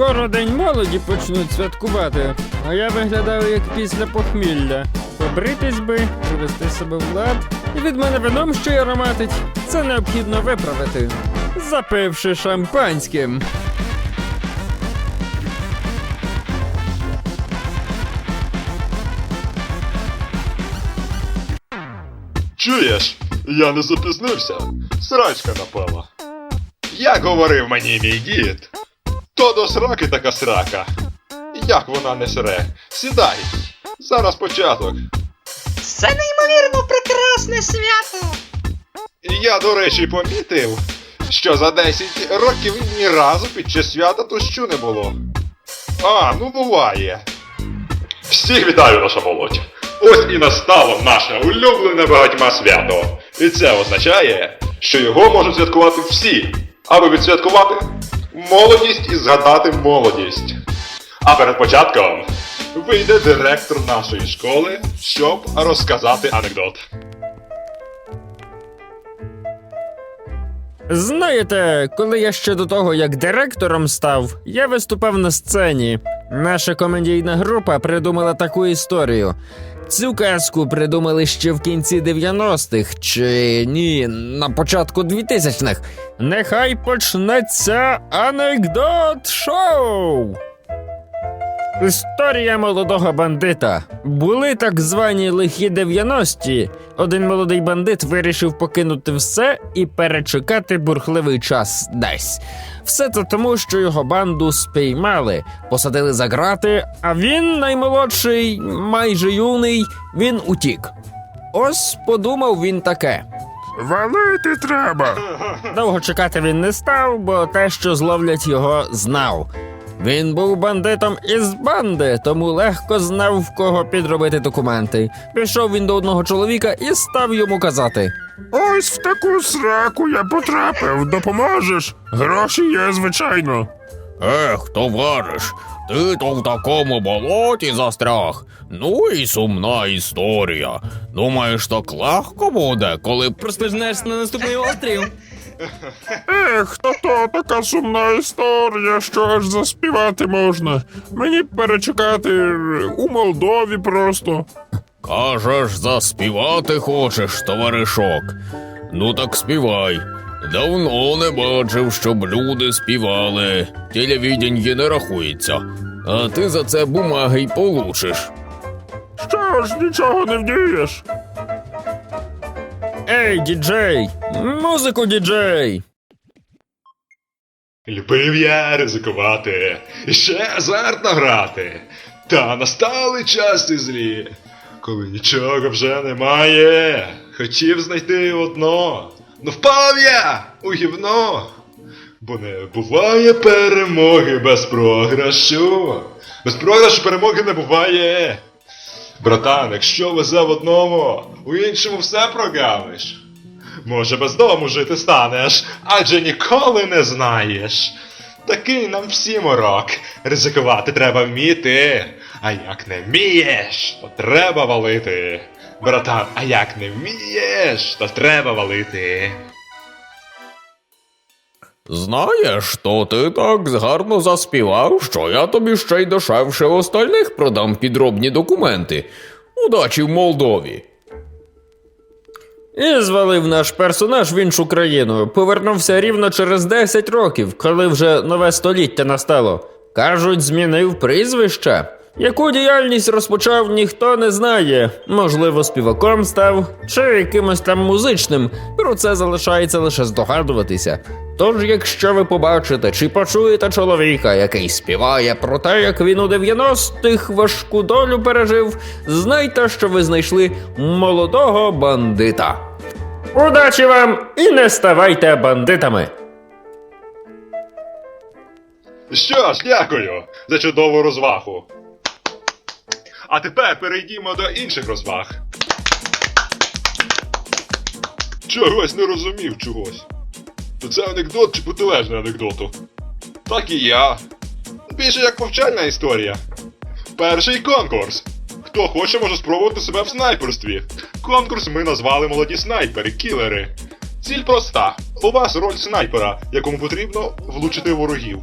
Скоро день молоді почнуть святкувати, а я виглядаю як після похмілля. Побритись би, привести себе в лад, і від мене вином ще й ароматить. Це необхідно виправити, запивши шампанським. Чуєш? Я не запізнився. Срачка напала. Як говорив мені мій дід, то до сраки така срака. Як вона не сре? Сідай. Зараз початок. Це неймовірно прекрасне свято. Я, до речі, помітив, що за 10 років ні разу під час свята дощу не було. А, ну буває. Всіх вітаю, наша молодь! Ось і настало наше улюблене багатьма свято. І це означає, що його можуть святкувати всі, аби відсвяткувати молодість і згадати молодість. А перед початком вийде директор нашої школи, щоб розказати анекдот. Знаєте, коли я ще до того, як директором став, я виступав на сцені. Наша комедійна група придумала таку історію. Цю казку придумали ще в кінці 90-х, чи ні, на початку 2000-х. Нехай почнеться анекдот шоу. Історія молодого бандита. Були так звані лихі 90-ті. Один молодий бандит вирішив покинути все і перечекати бурхливий час десь. Все це тому, що його банду спіймали, посадили за грати, а він, наймолодший, майже юний, він утік. Ось подумав він таке. Валити треба. Довго чекати він не став, бо те, що зловлять його, знав. Він був бандитом із банди, тому легко знав, в кого підробити документи. Пішов він до одного чоловіка і став йому казати: Ось в таку сраку я потрапив. Допоможеш? Гроші є, звичайно. Ех, товариш, ти то в такому болоті застряг. Ну і сумна історія. Думаєш, так легко буде, коли Прослизнешся на наступний острів. Ех, то то така сумна історія, що аж заспівати можна. Мені перечекати у Молдові просто. кажеш, заспівати хочеш, товаришок. Ну так співай. Давно не бачив, щоб люди співали. Телевідіньє не рахується. А ти за це бумаги й получиш. Що ж, нічого не вдієш. Ей, діджей! Музику, діджей! Любив я ризикувати, і ще азартно грати. Та настали часи злі, коли нічого вже немає. Хотів знайти одно, но впав я у гівно. Бо не буває перемоги без програшу. Без програшу перемоги не буває. Братан, якщо везе в одному, у іншому все прогавиш. Може, без дому жити станеш, адже ніколи не знаєш. Такий нам всім урок. Ризикувати треба вміти. А як не вмієш, то треба валити. Братан, а як не вмієш, то треба валити. Знаєш, то ти так гарно заспівав, що я тобі ще й дешевше остальних продам підробні документи. Удачі в Молдові. І звалив наш персонаж в іншу країну. Повернувся рівно через 10 років, коли вже нове століття настало. Кажуть, змінив прізвище. Яку діяльність розпочав, ніхто не знає. Можливо, співаком став чи якимось там музичним. Про це залишається лише здогадуватися. Тож, якщо ви побачите чи почуєте чоловіка, який співає про те, як він у 90-х важку долю пережив, знайте, що ви знайшли молодого бандита. Удачі вам і не ставайте бандитами! Що ж, дякую за чудову розвагу. А тепер перейдімо до інших розваг. Чогось не розумів чогось. То це анекдот чи протилежний анекдоту? Так і я. Більше як повчальна історія. Перший конкурс. Хто хоче, може спробувати себе в снайперстві. Конкурс ми назвали молоді снайпери, кілери. Ціль проста. У вас роль снайпера, якому потрібно влучити ворогів.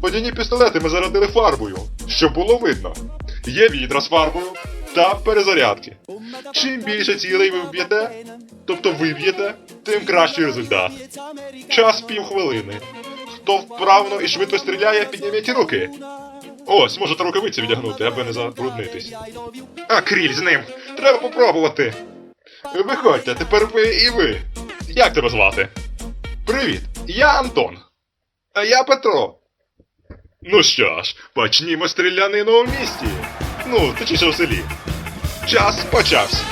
Водяні пістолети ми зарядили фарбою, щоб було видно. Є відра з фарбою та перезарядки. Чим більше цілей ви вб'єте, тобто ви б'єте, тим кращий результат. Час півхвилини. Хто вправно і швидко стріляє, підніміть руки. Ось, можете рукавиці відягнути, аби не забруднитись. А кріль з ним. Треба попробувати. Виходьте, тепер ви і ви. Як тебе звати? Привіт, я Антон. А я Петро. Ну що ж, почнімо стрілянину у місті. Ну, точніше у селі. Час почався.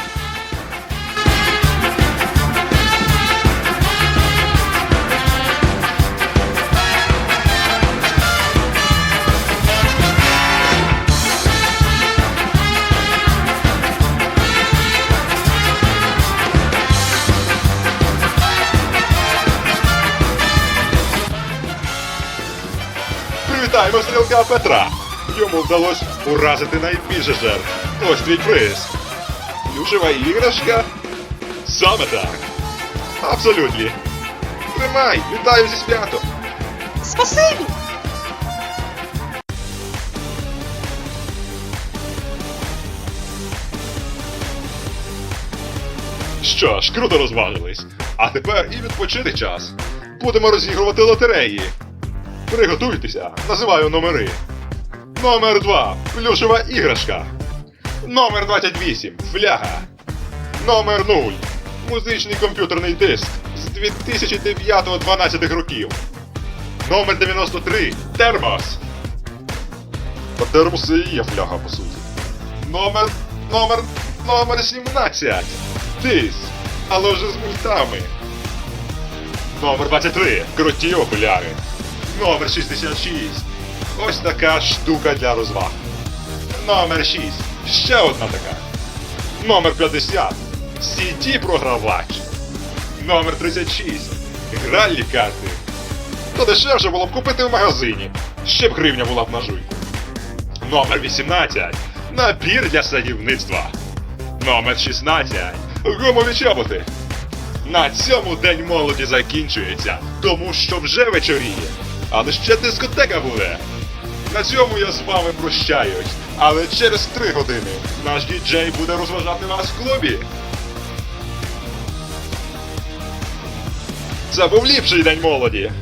Привітаємо стрілка Петра. Йому вдалося уразити найбільше жертв. Ось твій приз. Плюшева іграшка? Саме так. Абсолютно. Тримай, вітаю зі святом. Спасибі! Що ж, круто розважились. А тепер і відпочити час. Будемо розігрувати лотереї. Приготуйтеся, називаю номери. Номер 2. Плюшева іграшка. Номер 28. Фляга. Номер 0. Музичний комп'ютерний диск з 2009-12 років. Номер 93. Термос. Та термос і є фляга, по суті. Номер. Номер. Номер 17. Тис. Але вже з мультами. Номер 23. Круті окуляри. Номер 66. Ось така штука для розваг. Номер 6. Ще одна така. Номер 50. CD програвач. Номер 36. Гральні карти. То дешевше було б купити в магазині. Ще б гривня була б на жуйку. Номер 18. Набір для садівництва. Номер 16. Гумові чоботи. На цьому день молоді закінчується, тому що вже вечоріє. Але ще дискотека буде. На цьому я з вами прощаюсь. Але через три години наш діджей буде розважати вас в клубі. Це був ліпший день молоді.